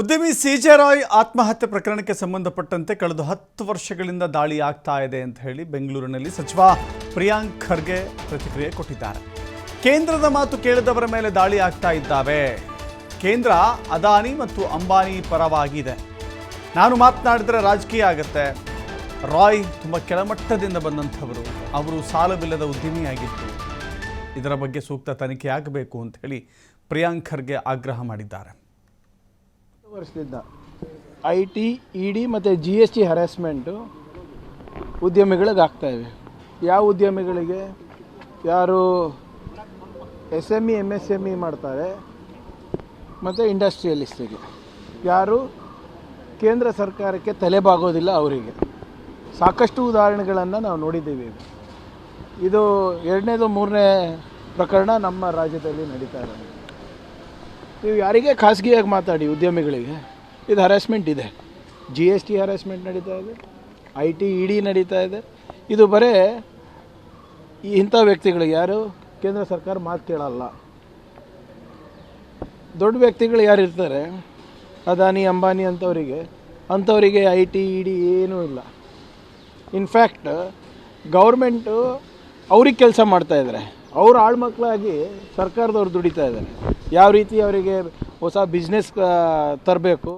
ಉದ್ಯಮಿ ಸಿಜೆ ರಾಯ್ ಆತ್ಮಹತ್ಯೆ ಪ್ರಕರಣಕ್ಕೆ ಸಂಬಂಧಪಟ್ಟಂತೆ ಕಳೆದ ಹತ್ತು ವರ್ಷಗಳಿಂದ ದಾಳಿ ಆಗ್ತಾ ಇದೆ ಅಂತ ಹೇಳಿ ಬೆಂಗಳೂರಿನಲ್ಲಿ ಸಚಿವ ಪ್ರಿಯಾಂಕ್ ಖರ್ಗೆ ಪ್ರತಿಕ್ರಿಯೆ ಕೊಟ್ಟಿದ್ದಾರೆ. ಕೇಂದ್ರದ ಮಾತು ಕೇಳಿದವರ ಮೇಲೆ ದಾಳಿ ಆಗ್ತಾ ಇದ್ದಾವೆ. ಕೇಂದ್ರ, ಅದಾನಿ ಮತ್ತು ಅಂಬಾನಿ ಪರವಾಗಿದೆ. ನಾನು ಮಾತನಾಡಿದರೆ ರಾಜಕೀಯ ಆಗುತ್ತೆ. ರಾಯ್ ತುಂಬ ಕೆಳಮಟ್ಟದಿಂದ ಬಂದಂಥವರು. ಅವರು ಸಾಲವಿಲ್ಲದ ಉದ್ಯಮಿಯಾಗಿತ್ತು ಇದರ ಬಗ್ಗೆ ಸೂಕ್ತ ತನಿಖೆ ಆಗಬೇಕು ಅಂತ ಹೇಳಿ ಪ್ರಿಯಾಂಕ್ ಖರ್ಗೆ ಆಗ್ರಹ ಮಾಡಿದ್ದಾರೆ. ವರ್ಷದಿಂದ ಐ ಟಿ ಇ ಡಿ ಮತ್ತು ಜಿ ಎಸ್ ಟಿ ಹರಾಸ್ಮೆಂಟು ಉದ್ಯಮಿಗಳಿಗೆ ಆಗ್ತಾಯಿವೆ ಯಾವ ಉದ್ಯಮಿಗಳಿಗೆ? ಯಾರು S M E M S M E ಮಾಡ್ತಾರೆ ಮತ್ತು ಇಂಡಸ್ಟ್ರಿಯಲಿಸ್ಟಿಗೆ ಯಾರು? ಕೇಂದ್ರ ಸರ್ಕಾರಕ್ಕೆ ತಲೆಬಾಗೋದಿಲ್ಲ ಅವರಿಗೆ. ಸಾಕಷ್ಟು ಉದಾಹರಣೆಗಳನ್ನು ನಾವು ನೋಡಿದ್ದೀವಿ. ಇದು ಎರಡನೇದು, ಮೂರನೇ ಪ್ರಕರಣ ನಮ್ಮ ರಾಜ್ಯದಲ್ಲಿ ನಡೀತಾ ಇರೋದು. ನೀವು ಯಾರಿಗೆ ಖಾಸಗಿಯಾಗಿ ಮಾತಾಡಿ ಉದ್ಯಮಿಗಳಿಗೆ, ಇದು ಹರಾಸ್ಮೆಂಟ್ ಇದೆ. ಜಿ ಎಸ್ ಟಿ ಹರಾಸ್ಮೆಂಟ್ ನಡೀತಾ ಇದೆ ಐ ಟಿ ಇ ಡಿ ನಡೀತಾ ಇದೆ. ಇದು ಬರೀ ಇಂಥ ವ್ಯಕ್ತಿಗಳಿಗೆ ಯಾರು? ಕೇಂದ್ರ ಸರ್ಕಾರ ಮಾತು ಕೇಳಲ್ಲ. ದೊಡ್ಡ ವ್ಯಕ್ತಿಗಳು ಯಾರು ಇರ್ತಾರೆ? ಅದಾನಿ, ಅಂಬಾನಿ ಅಂಥವರಿಗೆ. ಅಂಥವರಿಗೆ ಐ ಟಿ ಇ ಡಿ ಏನೂ ಇಲ್ಲ. ಇನ್ಫ್ಯಾಕ್ಟ್ ಗೌರ್ಮೆಂಟು ಅವ್ರಿಗೆ ಕೆಲಸ ಮಾಡ್ತಾ ಇದ್ದಾರೆ. ಅವ್ರ ಆಳ್ಮಕ್ಳಾಗಿ ಸರ್ಕಾರದವ್ರು ದುಡಿತಾ ಇದ್ದಾರೆ. ಯಾವ ರೀತಿ ಅವರಿಗೆ ಹೊಸ ಬಿಸ್ನೆಸ್ ತರಬೇಕು?